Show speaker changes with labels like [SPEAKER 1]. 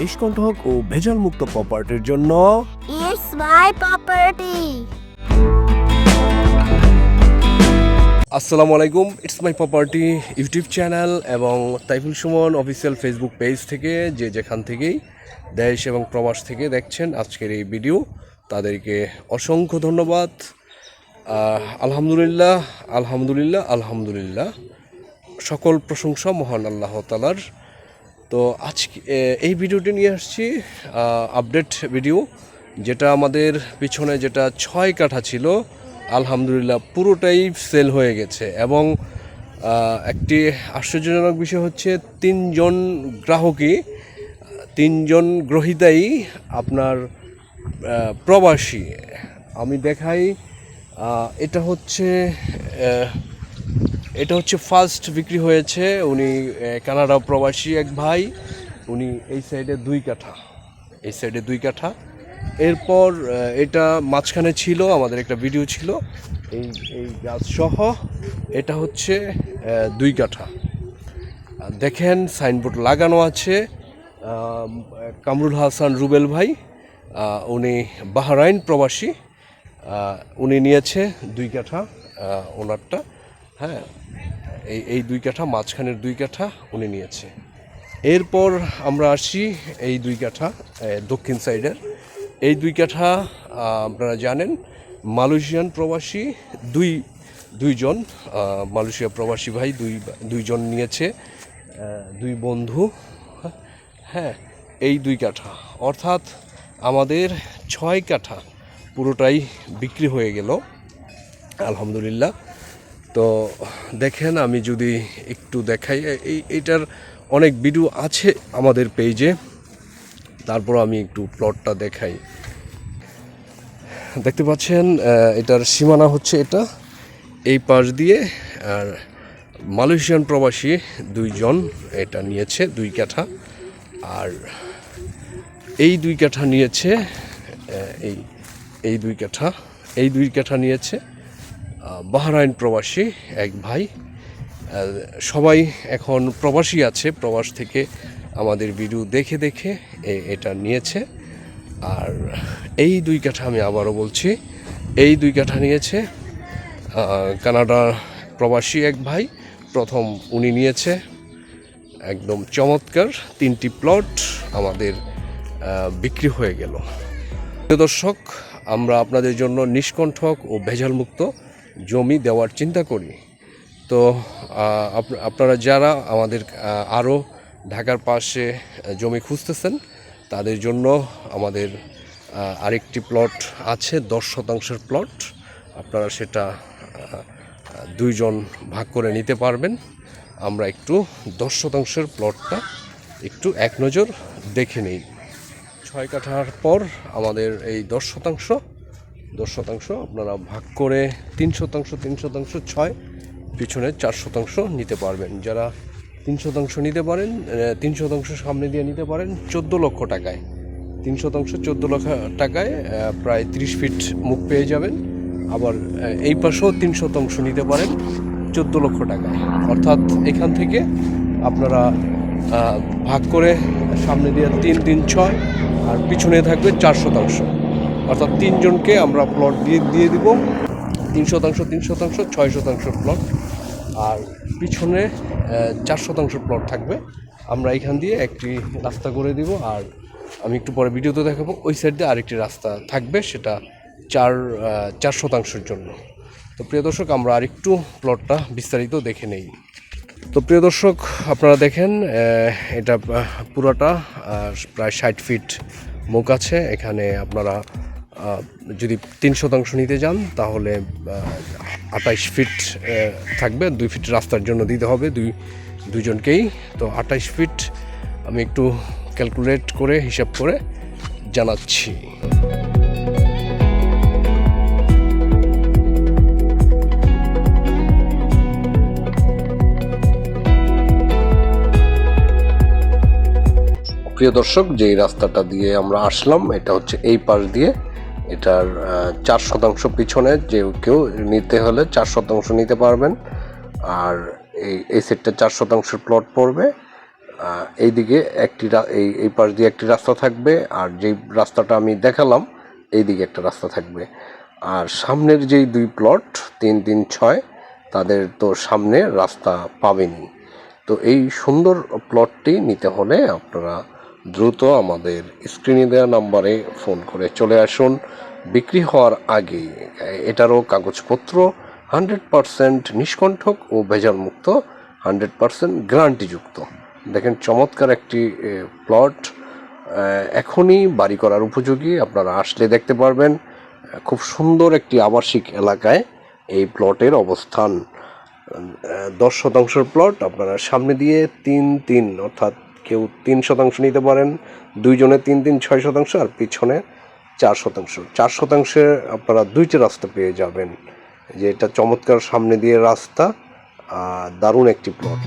[SPEAKER 1] নিষ্কণ্ঠক ও ভেজাল মুক্ত প্রপার্টির জন্য
[SPEAKER 2] It's my property.
[SPEAKER 1] আসসালামু আলাইকুম it's my property YouTube channel এবং Taiful Suman official Facebook page থেকে যে যেখান থেকেই দেশ এবং প্রবাস থেকে দেখছেন আজকের এই ভিডিও তাদেরকে অসংখ্য ধন্যবাদ। আলহামদুলিল্লাহ আলহামদুলিল্লাহ আলহামদুলিল্লাহ। সকল প্রশংসা মহান আল্লাহ তালার তো আজকে এই ভিডিওটি নিয়ে আসছি আপডেট ভিডিও যেটা আমাদের পিছনে যেটা ছয় কাঠা ছিল, আলহামদুলিল্লাহ পুরোটাই সেল হয়ে গেছে এবং একটি আশ্চর্যজনক বিষয় হচ্ছে তিনজন গ্রাহকই, তিনজন গ্রহীতাই আপনার প্রবাসী। আমি দেখাই এটা হচ্ছে এটা হচ্ছে ফার্স্ট বিক্রি হয়েছে, উনি কানাডা প্রবাসী এক ভাই, উনি এই সাইডে দুই কাঠা, এই সাইডে দুই কাঠা। এরপর এটা মাঝখানে ছিল, আমাদের একটা ভিডিও ছিল, এই এই গাছ সহ, এটা হচ্ছে দুই কাঠা। দেখেন সাইনবোর্ড লাগানো আছে কামরুল হাসান রুবেল ভাই উনি বাহরাইন প্রবাসী উনি নিয়েছে দুই কাঠা ওনারটা। হ্যাঁ এই এই দুই কাঠা, মাঝখানের দুই কাঠা উনি নিয়েছে। এরপর আমরা আসি এই দুই কাঠা দক্ষিণ সাইডের। এই দুই কাঠা আপনারা জানেন, মালয়েশিয়ান প্রবাসী দুই, দুইজন মালয়েশিয়া প্রবাসী ভাই দুই, দুইজন নিয়েছে দুই বন্ধু হ্যাঁ এই দুই কাঠা। অর্থাৎ আমাদের ছয় কাঠা পুরোটাই বিক্রি হয়ে গেল, আলহামদুলিল্লাহ। তো দেখেন, আমি যদি একটু দেখাই এই এইটার অনেক ভিডিও আছে আমাদের পেজে তারপর আমি একটু প্লটটা দেখাই। দেখতে পাচ্ছেন এটার সীমানা হচ্ছে এটা। এই পাশ দিয়ে, আর মালয়েশিয়ান প্রবাসী দুইজন এটা নিয়েছে, দুই কাঠা। আর এই দুই কাঠা নিয়েছে এই এই দুই কাঠা, এই দুই কাঠা নিয়েছে। বাহরাইন প্রবাসী এক ভাই। সবাই এখন প্রবাসী আছে, প্রবাস থেকে আমাদের ভিডিও দেখে দেখে এটা নিয়েছে। আর এই দুই কাঠা আমি আবারও বলছি, এই দুই কাঠা নিয়েছে কানাডার প্রবাসী এক ভাই, প্রথম উনি নিয়েছে। একদম চমৎকার তিনটি প্লট আমাদের বিক্রি হয়ে গেল। দর্শক, আমরা আপনাদের জন্য নিষ্কণ্ঠক ও ভেজালমুক্ত জমি দেওয়ার চিন্তা করি। তো আপ- আপনারা যারা আমাদের আরও ঢাকার পাশে জমি খুঁজতেছেন, তাদের জন্য আমাদের আরেকটি প্লট আছে, দশ শতাংশের প্লট। আপনারা সেটা দুইজন ভাগ করে নিতে পারবেন। আমরা একটু দশ শতাংশের প্লটটা একটু এক নজর দেখে নেই। ছয় কাঠার পর আমাদের এই দশ শতাংশ দশ শতাংশ, আপনারা ভাগ করে তিন শতাংশ তিন শতাংশ, ছয়, পিছনে চার শতাংশ নিতে পারবেন। যারা তিন শতাংশ নিতে পারেন তিন শতাংশ সামনে দিয়ে নিতে পারেন চোদ্দ লক্ষ টাকায়। তিন শতাংশ, চোদ্দ লক্ষ টাকায় প্রায় তিরিশ ফিট মুখ পেয়ে যাবেন। আবার এই পাশেও তিন শতাংশ নিতে পারেন চোদ্দ লক্ষ টাকায়। অর্থাৎ এখান থেকে আপনারা ভাগ করে সামনে দিয়ে তিন তিন, ছয়, আর পিছনে থাকবে চার শতাংশ। অর্থাৎ তিনজনকে আমরা প্লট দিয়ে দিয়ে দিব। তিন শতাংশ তিন শতাংশ, ছয় শতাংশ প্লট আর পিছনে চার শতাংশ প্লট থাকবে। আমরা এখান দিয়ে একটি রাস্তা করে দিব। আর আমি একটু পরে ভিডিওতে দেখাবো। ওই সাইড দিয়ে আরেকটি রাস্তা থাকবে, সেটা চার চার শতাংশের জন্য। তো প্রিয় দর্শক, আমরা আরেকটু প্লটটা বিস্তারিত দেখে নেই। তো প্রিয় দর্শক, আপনারা দেখেন এটা পুরোটা প্রায় ষাট ফিট মুখ আছে। এখানে আপনারা যদি তিন শতাংশ নিতে যান, তাহলে আঠাইশ ফিট থাকবে। দুই ফিট রাস্তার জন্য দিতে হবে দুই, দুজনকেই। তো আঠাইশ ফিট আমি একটু ক্যালকুলেট করে, হিসাব করে জানাচ্ছি। প্রিয় দর্শক, যেই রাস্তাটা দিয়ে আমরা আসলাম, এটা হচ্ছে এই পাশ দিয়ে এটার চার শতাংশ পিছনে যে কেউ নিতে হলে চার শতাংশ নিতে পারবেন। আর এই এই সেটটা চার শতাংশের প্লট পড়বে। এইদিকে একটি এই এই পাশ দিয়ে একটি রাস্তা থাকবে। আর যেই রাস্তাটা আমি দেখালাম, এইদিকে একটা রাস্তা থাকবে। আর সামনের যেই দুই প্লট, তিন তিন, ছয়, তাদের তো সামনে রাস্তা পাবেনি তো এই সুন্দর প্লটটি নিতে হলে আপনারা দ্রুত আমাদের স্ক্রিনে দেওয়া নাম্বারে ফোন করে চলে আসুন। বিক্রি হওয়ার আগে এটারও কাগজপত্র, হান্ড্রেড পারসেন্ট নিষ্কণ্ঠক ও ভেজালমুক্ত, হান্ড্রেড পারসেন্ট গ্যারান্টিযুক্ত। দেখেন চমৎকার একটি প্লট। এখনই বাড়ি করার উপযোগী, আপনারা আসলে দেখতে পারবেন খুব সুন্দর একটি আবাসিক এলাকায় এই প্লটের অবস্থান। দশ শতাংশের প্লট, আপনারা সামনে দিয়ে তিন তিন, অর্থাৎ কেউ তিন শতাংশ নিতে পারেন, দুইজনে তিন তিন ছয় শতাংশ আর পিছনে চার শতাংশ। চার শতাংশে আপনারা দুইটি রাস্তা পেয়ে যাবেন, যে এটা চমৎকার সামনে দিয়ে রাস্তা দারুণ একটি প্লট